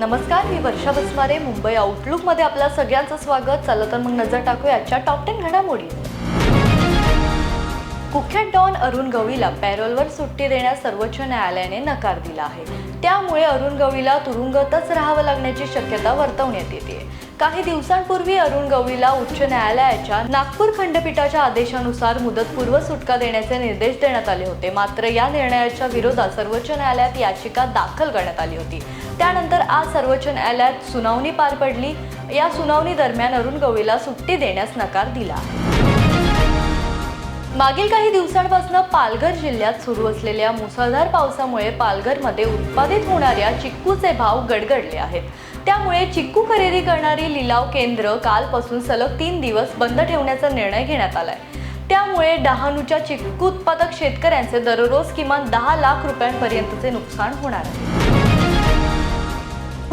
नमस्कार मी वर्षा बसमारे मुंबई आउटलुकमध्ये आपल्या सगळ्यांचं स्वागत. चला तर मग नजर टाकूया आजच्या टॉप टेन घडामोडी. कुख्यात डॉन अरुण गवळीला पॅरोलवर सुट्टी देण्यास सर्वोच्च न्यायालयाने नकार दिला आहे. त्यामुळे अरुण गवळीला तुरुंगातच राहावं लागण्याची शक्यता वर्तवण्यात येते. काही दिवसांपूर्वी अरुण गवळीला उच्च न्यायालयाच्या नागपूर खंडपीठाच्या आदेशानुसार मुदतपूर्व सुटका देण्याचे निर्देश देण्यात आले होते. मात्र या निर्णयाच्या विरोधात सर्वोच्च न्यायालयात याचिका दाखल करण्यात आली होती. त्यानंतर आज सर्वोच्च न्यायालयात सुनावणी पार पडली. या सुनावणी दरम्यान अरुण गवळीला सुट्टी देण्यास नकार दिला. आहे मागील काही दिवसांपासून पालघर जिल्ह्यात सुरू असलेल्या मुसळधार पावसामुळे पालघरमध्ये उत्पादित होणाऱ्या चिक्कूचे भाव गडगडले आहेत. त्यामुळे चिक्कू खरेदी करणारी लिलाव केंद्र कालपासून सलग तीन दिवस बंद ठेवण्याचा निर्णय घेण्यात आलाय. त्यामुळे डहाणूच्या चिक्कू उत्पादक शेतकऱ्यांचे दररोज किमान दहा लाख रुपयांपर्यंतचे नुकसान होणार आहे.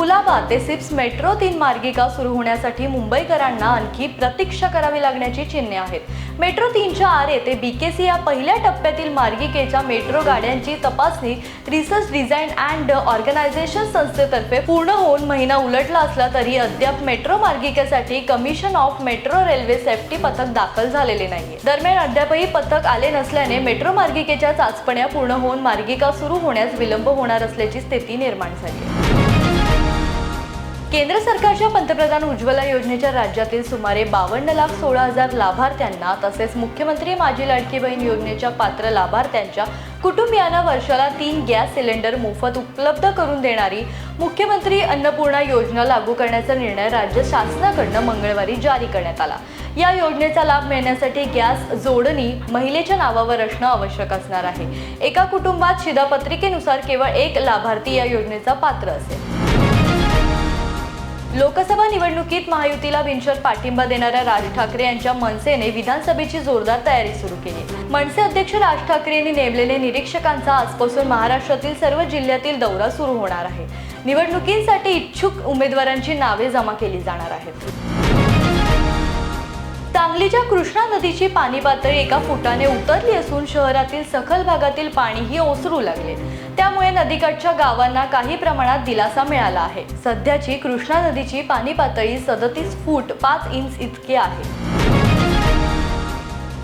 कुलाबा ते सिप्स मेट्रो तीन मार्गिका सुरू होण्यासाठी मुंबईकरांना आणखी प्रतीक्षा करावी लागण्याची चिन्हे आहेत. मेट्रो तीनच्या आर येथे सी या पहिल्या टप्प्यातील मार्गिकेच्या मेट्रो गाड्यांची तपासणी रिसर्च डिझाईन अँड ऑर्गनायझेशन संस्थेतर्फे पूर्ण होऊन महिना उलटला असला तरी अद्याप metro मार्गिकेसाठी commission of metro railway safety पथक दाखल झालेले नाही दरम्यान अद्यापही पथक आले नसल्याने मेट्रो मार्गिकेच्या चाचपण्या पूर्ण होऊन मार्गिका सुरू होण्यास विलंब होणार असल्याची स्थिती निर्माण झाली. केंद्र सरकारच्या पंतप्रधान उज्ज्वला योजनेच्या राज्यातील सुमारे बावन्न लाख सोळा हजार लाभार्थ्यांना तसेच मुख्यमंत्री माझी लाडकी बहीण योजनेच्या पात्र लाभार्थ्यांच्या कुटुंबियांना वर्षाला तीन गॅस सिलेंडर मोफत उपलब्ध करून देणारी मुख्यमंत्री अन्नपूर्णा योजना लागू करण्याचा निर्णय राज्य शासनाकडनं मंगळवारी जारी करण्यात आला. या योजनेचा लाभ मिळण्यासाठी गॅस जोडणी महिलेच्या नावावर असणं आवश्यक असणार आहे. एका कुटुंबात शिधापत्रिकेनुसार केवळ एक लाभार्थी या योजनेचा पात्र असेल. लोकसभा निवडणुकीत महायुतीला बिनशर्त पाठिंबा देणाऱ्या राज ठाकरे यांच्या मनसेने विधानसभेची जोरदार तयारी सुरू केली. मनसे अध्यक्ष राज ठाकरे यांनी नेमलेले निरीक्षकांचा आजपासून महाराष्ट्रातील सर्व जिल्ह्यातील दौरा सुरू होणार आहे. निवडणुकींसाठी इच्छुक उमेदवारांची नावे जमा केली जाणार आहेत. सांगलीच्या कृष्णा नदीची पाणी पातळी एका फुटाने उतरली असून शहरातील सखल भागातील पाणीही ओसरू लागले. त्यामुळे नदीकाठच्या गावांना काही प्रमाणात दिलासा मिळाला आहे. सध्याची कृष्णा नदीची पाणी पातळी सदतीस फूट पाच इंच इतकी आहे.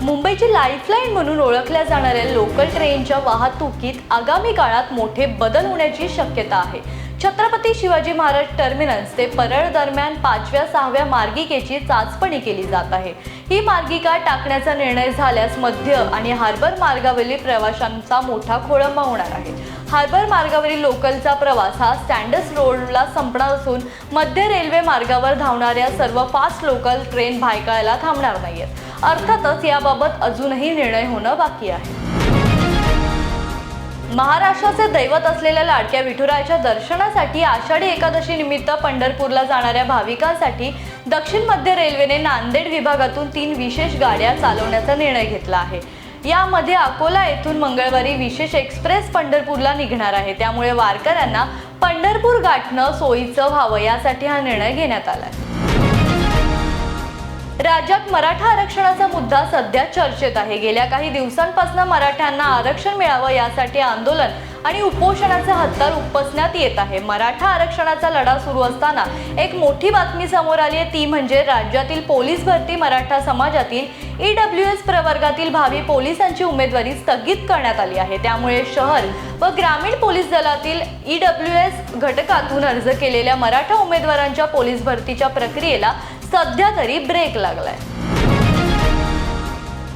मुंबईची लाईफलाईन म्हणून ओळखल्या जाणाऱ्या लोकल ट्रेनच्या वाहतुकीत आगामी काळात मोठे बदल होण्याची शक्यता आहे. छत्रपती शिवाजी महाराज टर्मिनस ते परळ दरम्यान पाचव्या सहाव्या मार्गिकेची चाचपणी केली जात आहे. ही मार्गिका टाकण्याचा निर्णय झाल्यास मध्य आणि हार्बर मार्गावरील प्रवाशांचा मोठा खोळंबा होणार आहे. हार्बर मार्गावरील लोकलचा प्रवास हा स्टँडर्स रोडला संपणार असून मध्य रेल्वे मार्गावर धावणाऱ्या सर्व फास्ट लोकल ट्रेन भायकायला थांबणार नाहीत अर्थातच याबाबत अजूनही निर्णय होणं बाकी आहे. महाराष्ट्राचे दैवत असलेल्या लाडक्या विठुरायाच्या दर्शनासाठी आषाढी एकादशी निमित्त पंढरपूरला जाणाऱ्या भाविकांसाठी दक्षिण मध्य रेल्वेने नांदेड विभागातून तीन विशेष गाड्या चालवण्याचा निर्णय घेतला आहे. यामध्ये अकोला येथून मंगळवारी विशेष एक्सप्रेस पंढरपूरला निघणार आहे. त्यामुळे वारकऱ्यांना पंढरपूर गाठणं सोयीचं व्हावं यासाठी हा निर्णय घेण्यात आला आहे राज्यात मराठा आरक्षणाचा मुद्दा सध्या चर्चेत आहे. गेल्या काही दिवसांपासून मराठ्यांना आरक्षण मिळावं यासाठी आंदोलन आणि उपोषणाचे हत्यार उपसण्यात येत आहे. मराठा आरक्षणाचा लढा सुरू असताना एक मोठी बातमी समोर आली आहे. ती म्हणजे राज्यातील पोलीस भरती मराठा समाजातील ई डब्ल्यू एस प्रवर्गातील भावी पोलिसांची उमेदवारी स्थगित करण्यात आली आहे. त्यामुळे शहर व ग्रामीण पोलीस दलातील ई डब्ल्यू एस घटकातून अर्ज केलेल्या मराठा उमेदवारांच्या पोलीस भरतीच्या प्रक्रियेला सध्या तरी ब्रेक लागलाय.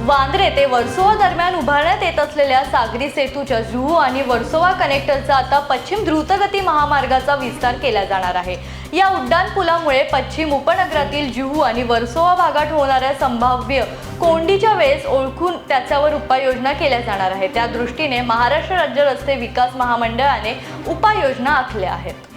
वांद्रे ते वर्सोवा दरम्यान उभारण्यात येत असलेल्या सागरी सेतूच्या जुहू आणि वर्सोवा कनेक्टरचा आता पश्चिम द्रुतगती महामार्गाचा विस्तार केला जाणार आहे. या उड्डाण पुलामुळे पश्चिम उपनगरातील जुहू आणि वर्सोवा भागात होणाऱ्या संभाव्य कोंडीच्या वेळेस ओळखून त्याच्यावर उपाययोजना केल्या जाणार आहे त्या दृष्टीने महाराष्ट्र राज्य रस्ते विकास महामंडळाने उपाययोजना आखल्या आहेत.